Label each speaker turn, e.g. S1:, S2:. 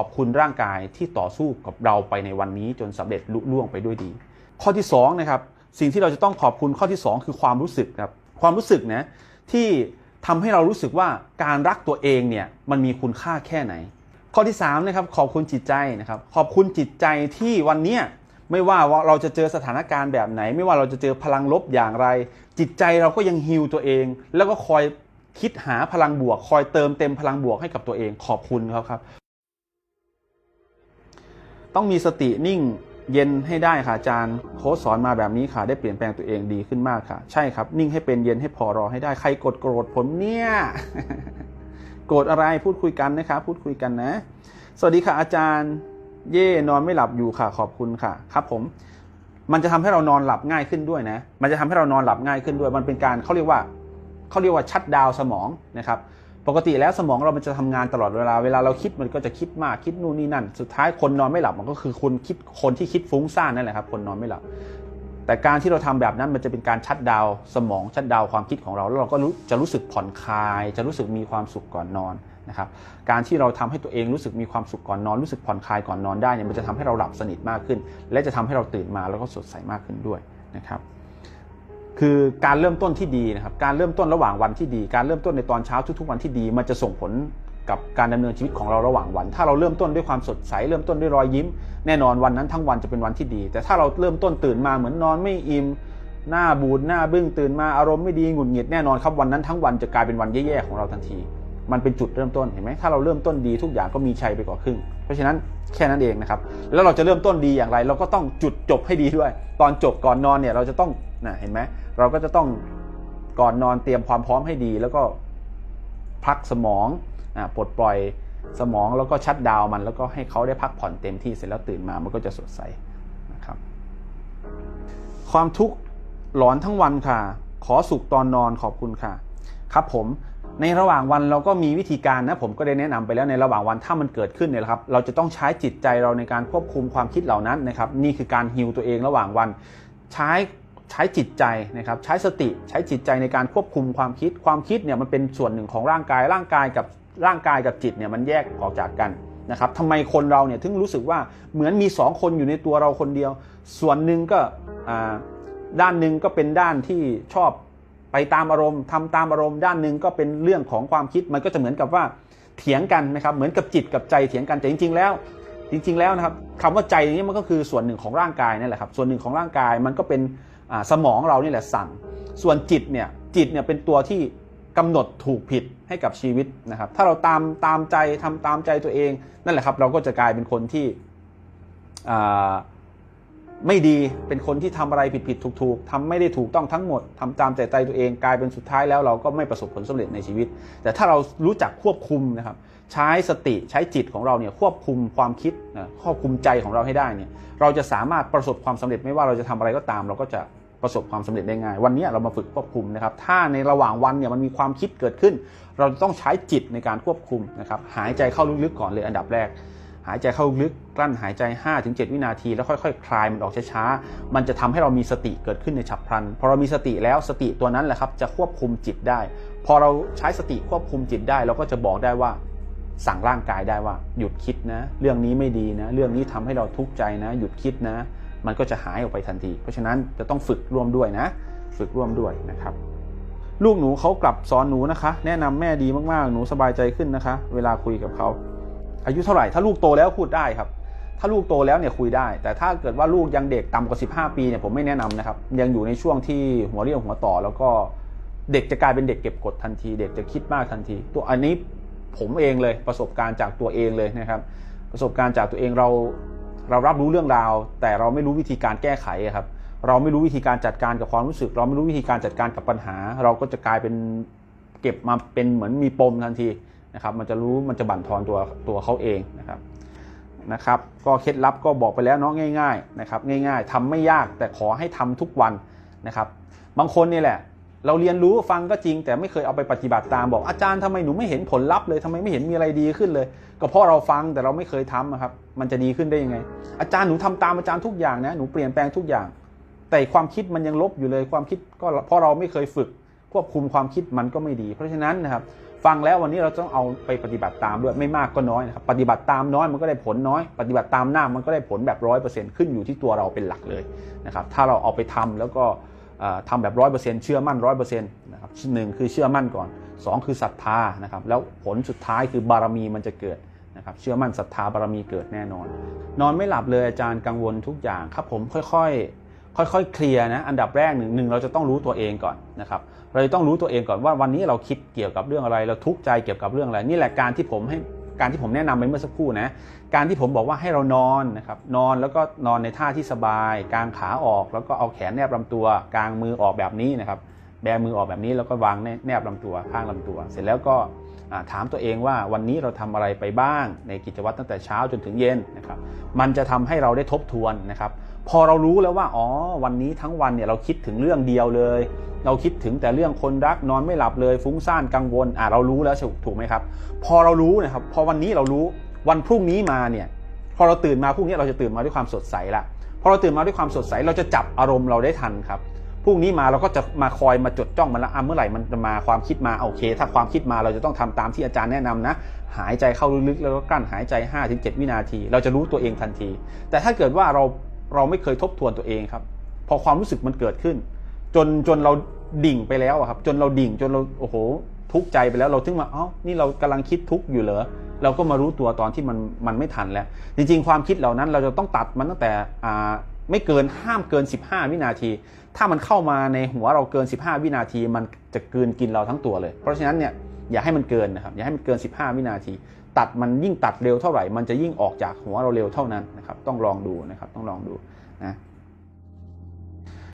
S1: อบคุณร่างกายที่ต่อสู้กับเราไปในวันนี้จนสำเร็จลุล่วงไปด้วยดี ข้อที่2นะครับสิ่งที่เราจะต้องขอบคุณข้อที่ 2 คือความรู้สึกครับความรู้สึกนะที่ทำให้เรารู้สึกว่าการรักตัวเองเนี่ยมันมีคุณค่าแค่ไหน ข้อที่3นะครับขอบคุณจิตใจนะครับขอบคุณจิตใจที่วันเนี้ยไม่ว่าว่าเราจะเจอสถานการณ์แบบไหน ไม่ว่าเราจะเจอพลังลบอย่างไร จิตใจเราก็ยังฮิวตัวเอง แล้วก็คอยคิดหาพลังบวก คอยเติมเต็มพลังบวกให้กับตัวเองขอบคุณเขาครับ ต้องมีสตินิ่งเย็นให้ได้ค่ะอาจารย์โค้ชสอนมาแบบนี้ค่ะ ได้เปลี่ยนแปลงตัวเองดีขึ้นมากค่ะ ใช่ครับ นิ่งให้เป็นเย็นให้พอรอให้ได้ใครกดโกรธผมเนี่ยโกรธอะไรพูดคุยกันนะครับ พูดคุยกันนะ สวัสดีค่ะ อาจารย์ เย่นอนไม่หลับอยู่ค่ะ ขอบคุณค่ะ ครับผม มันจะทำให้เรานอนหลับง่ายขึ้นด้วยนะ มันจะทำให้เรานอนหลับง่ายขึ้นด้วย มันเป็นการเขาเรียกว่าเขาเรียกว่าชัดดาวสมองนะครับ ปกติแล้วสมองเรามันจะทำงานตลอดเวลาเวลาเราคิดมันก็จะคิดมากคิดนู่นนี่นั่น สุดท้ายคนนอนไม่หลับมันก็คือคนคิดคนที่คิดฟุ้งซ่านนั่นแหละครับ คนนอนไม่หลับ แต่การที่เราทำแบบนั้นมันจะเป็นการชัดดาวสมองชัดดาวความคิดของเราแล้วเราก็จะรู้สึกผ่อนคลาย จะรู้สึกมีความสุขก่อนนอนนะครับการที่เราทำให้ตัวเองรู้สึกมีความสุขก่อนนอนรู้สึกผ่อนคลายก่อนนอนได้เนี่ยมันจะทำให้เราหลับสนิทมากขึ้น และจะทำให้เราตื่นมาแล้วก็สดใสมากขึ้นด้วยนะครับ คือการเริ่มต้นที่ดีนะครับ การเริ่มต้นระหว่างวันที่ดี การเริ่มต้นในตอนเช้าทุกๆวันที่ดี มันจะส่งผลกับการดำเนินชีวิตของเราระหว่างวัน ถ้าเราเริ่มต้นด้วยความสดใส เริ่มต้นด้วยรอยยิ้ม แน่นอนวันนั้นทั้งวันจะเป็นวันที่ดี แต่ถ้าเราเริ่มต้นตื่นมาเหมือนนอนไม่อิ่ม หน้าบูดหน้าบึ้งตื่นมาอารมณ์ไม่ดีหงุดหงิดแน่นอนครับวันนั้นทั้งวันจะกลายเป็นวันแย่ๆของเราทันที มันเป็นจุดเริ่มต้นเห็นไหมถ้าเราเริ่มต้นดีทุกอย่างก็มีชัยไปกว่าครึ่ง เพราะฉะนั้นแค่นั้นเองนะครับ แล้วเราจะเริ่มต้นดีอย่างไร เราก็ต้องจุดจบให้ดีด้วย ตอนจบก่อนนอนเนี่ยเราจะต้องนะเห็นไหม เราก็จะต้องก่อนนอนเตรียมความพร้อมให้ดี แล้วก็พักสมองอ่าปลดปล่อยสมองแล้วก็ชัดดาวมัน แล้วก็ให้เขาได้พักผ่อนเต็มที่เสร็จแล้วตื่นมามันก็จะสดใสนะครับ ความทุกข์หลอนทั้งวันค่ะ ขอสุขตอนนอนขอบคุณค่ะ ครับผมในระหว่างวันเราก็มีวิธีการนะผมก็ได้แนะนำไปแล้วในระหว่างวันถ้ามันเกิดขึ้นเนี่ยนะครับเราจะต้องใช้จิตใจเราในการควบคุมความคิดเหล่านั้นนะครับนี่คือการฮิวตัวเองระหว่างวัน ใช้ ใช้จิตใจนะครับใช้สติใช้จิตใจในการควบคุมความคิด ความคิดเนี่ยมันเป็นส่วนหนึ่งของร่างกาย ร่างกายกับร่างกายกับจิตเนี่ยมันแยกออกจากกันนะครับทำไมคนเราเนี่ยถึงรู้สึกว่าเหมือนมีสองคนอยู่ในตัวเราคนเดียว ส่วนหนึ่งก็ด้านหนึ่งก็เป็นด้านที่ชอบไปตามอารมณ์ทำตามอารมณ์ ด้านหนึ่งก็เป็นเรื่องของความคิดมันก็จะเหมือนกับว่าเถียงกันนะครับเหมือนกับจิตกับใจเถียงกันแต่จริง ๆ แล้ว จริง ๆ แล้วนะครับคำว่าใจนี้มันก็คือส่วนหนึ่งของร่างกายนั่นแหละครับส่วนหนึ่งของร่างกายมันก็เป็น สมองเรานี่แหละสั่ง ส่วนจิตเนี่ยจิตเนี่ยเป็นตัวที่กำหนดถูกผิดให้กับชีวิตนะครับ ถ้าเราตามตามใจทำตามใจตัวเอง นั่นแหละครับเราก็จะกลายเป็นคนที่ไม่ดีเป็นคนที่ทำอะไรผิดผิดถูกถูกทำไม่ได้ถูกต้องทั้งหมดทำตามใจใจตัวเองกลายเป็นสุดท้ายแล้วเราก็ไม่ประสบผลสำเร็จในชีวิต แต่ถ้าเรารู้จักควบคุมนะครับใช้สติใช้จิตของเราเนี่ยควบคุมความคิดนะควบคุมใจของเราให้ได้เนี่ยเราจะสามารถประสบความสำเร็จไม่ว่าเราจะทำอะไรก็ตาม เราก็จะ ประสบความสำเร็จได้ง่าย วันนี้เรามาฝึกควบคุมนะครับ ถ้าในระหว่างวันเนี่ยมันมีความคิดเกิดขึ้น เราจะต้องใช้จิตในการควบคุมนะครับ หายใจเข้าลึกๆก่อนเลยอันดับแรก หายใจเข้าลึกกลั้นหายใจ 5-7 วินาที แล้วค่อยๆคลายมันออกช้าๆ มันจะทำให้เรามีสติเกิดขึ้นในฉับพลัน พอเรามีสติแล้วสติตัวนั้นแหละครับจะควบคุมจิตได้ พอเราใช้สติควบคุมจิตได้ เราก็จะบอกได้ว่าสั่งร่างกายได้ว่า หยุดคิดนะ เรื่องนี้ไม่ดีนะ เรื่องนี้ทำให้เราทุกข์ใจนะ หยุดคิดนะ มันก็จะหายออกไปทันที เพราะฉะนั้นจะต้องฝึกร่วมด้วยนะ ฝึกร่วมด้วยนะครับ ลูกหนูเขากลับสอนหนูนะคะ แนะนำแม่ดีมากๆ หนูสบายใจขึ้นนะคะ เวลาคุยกับเขาอายุเท่าไหร่ถ้าลูกโตแล้วพูดได้ครับ ถ้าลูกโตแล้วเนี่ยคุยได้ แต่ถ้าเกิดว่าลูกยังเด็กต่ำกว่า 15 ปีเนี่ยผมไม่แนะนำนะครับ ยังอยู่ในช่วงที่หัวเรี่ยวหัวต่อ แล้วก็เด็กจะกลายเป็นเด็กเก็บกดทันที เด็กจะคิดมากทันที ตัวอันนี้ผมเองเลยประสบการณ์จากตัวเองเลยนะครับ ประสบการณ์จากตัวเองเรา เรารับรู้เรื่องราว แต่เราไม่รู้วิธีการแก้ไขครับ เราไม่รู้วิธีการจัดการกับความรู้สึก เราไม่รู้วิธีการจัดการกับปัญหา เราก็จะกลายเป็นเก็บมาเป็นเหมือนมีปมทันทีนะครับ มันจะรู้มันจะบั่นทอนตัวตัวเขาเองนะครับนะครับ ก็เคล็ดลับก็บอกไปแล้วเนาะง่าย ๆ นะครับ ง่าย ๆทำไม่ยากแต่ขอให้ทำทุกวันนะครับ บางคนนี่แหละ เราเรียนรู้ฟังก็จริง แต่ไม่เคยเอาไปปฏิบัติตามบอกอาจารย์ทำไมหนูไม่เห็นผลลัพธ์เลยทำไมไม่เห็นมีอะไรดีขึ้นเลย ก็เพราะเราฟังแต่เราไม่เคยทำอะครับ มันจะดีขึ้นได้ยังไง อาจารย์หนูทำตามอาจารย์ทุกอย่างนะหนูเปลี่ยนแปลงทุกอย่าง แต่ความคิดมันยังลบอยู่เลยความคิดก็เพราะเราไม่เคยฝึก ควบคุมความคิดมันก็ไม่ดี เพราะฉะนั้นนะครับ ฟังแล้ววันนี้เราต้องเอาไปปฏิบัติตามด้วยไม่มากก็น้อยนะครับปฏิบัติตามน้อยมันก็ได้ผลน้อย ปฏิบัติตามหน้ามันก็ได้ผลแบบร้อยเปอร์เซ็นต์ขึ้นอยู่ที่ตัวเราเป็นหลักเลยนะครับถ้าเราเอาไปทำแล้วก็ ทำแบบร้อยเปอร์เซ็นต์เชื่อมั่นร้อยเปอร์เซ็นต์นะครับหนึ่งคือเชื่อมั่นก่อนสองคือศรัทธานะครับแล้วผลสุดท้ายคือบารมีมันจะเกิดนะครับเชื่อมั่นศรัทธาบารมีเกิดแน่นอน นอนไม่หลับเลยอาจารย์กังวลทุกอย่างครับผมค่อยๆค่อยๆ เคลียร์นะ อันดับแรกหนึ่งหนึ่งเราจะต้องรู้ตัวเองก่อนนะครับ เราจะต้องรู้ตัวเองก่อนว่าวันนี้เราคิดเกี่ยวกับเรื่องอะไร เราทุกข์ใจเกี่ยวกับเรื่องอะไร นี่แหละการที่ผมให้ การที่ผมแนะนำไปเมื่อสักครู่นะการที่ผมบอกว่าให้เรานอนนะครับนอนแล้วก็นอนในท่าที่สบาย กางขาออกแล้วก็เอาแขนแนบลำตัว กางมือออกแบบนี้นะครับแบมือออกแบบนี้แล้วก็วางแนแนบลำตัวข้างลำตัว เสร็จแล้วก็ถามตัวเองว่าวันนี้เราทำอะไรไปบ้างในกิจวัตรตั้งแต่เช้าจนถึงเย็นนะครับมันจะทำให้เราได้ทบทวนนะครับ พอเรารู้แล้วว่าอ๋อวันนี้ทั้งวันเนี่ยเราคิดถึงเรื่องเดียวเลย เราคิดถึงแต่เรื่องคนรักนอนไม่หลับเลย ฟุ้งซ่านกังวลอะเรารู้แล้วถูกไหมครับ พอเรารู้นะครับ พอวันนี้เรารู้วันพรุ่งนี้มาเนี่ยพอเราตื่นมาพรุ่งนี้เราจะตื่นมาด้วยความสดใสละพอเราตื่นมาด้วยความสดใสเราจะจับอารมณ์เราได้ทันครับพรุ่งนี้มาเราก็จะมาคอยมาจดจ้องมันละอะเมื่อไหร่มันจะมาความคิดมาโอเค ถ้าความคิดมาเราจะต้องทำตามที่อาจารย์แนะนำนะ หายใจเข้าลึกๆแล้วก็กลั้นหายใจ5-7วินาที เราจะรู้ตัวเองทันที แต่ถ้าเกิดว่าเรา เราไม่เคยทบทวนตัวเองครับ พอความรู้สึกมันเกิดขึ้น จนจนเราดิ่งไปแล้วอะครับ จนเราดิ่งจนเราโอ้โห ทุกข์ใจไปแล้วเราถึงมาเอ้านี่เรากำลังคิดทุกข์อยู่เหรอเราก็มารู้ตัวตอนที่มันมันไม่ทันแล้ว จริง ๆ ความคิดเหล่านั้นเราจะต้องตัดมันตั้งแต่อ่าไม่เกินห้ามเกิน 15 วินาที ถ้ามันเข้ามาในหัวเราเกิน 15 วินาที มันจะกลืนกินเราทั้งตัวเลย เพราะฉะนั้นเนี่ยอย่าให้มันเกินนะครับอย่าให้มันเกิน 15 วินาที ตัดมันยิ่งตัดเร็วเท่าไหร่ มันจะยิ่งออกจากหัวเราเร็วเท่านั้นนะครับ ต้องลองดูนะครับ ต้องลองดูนะ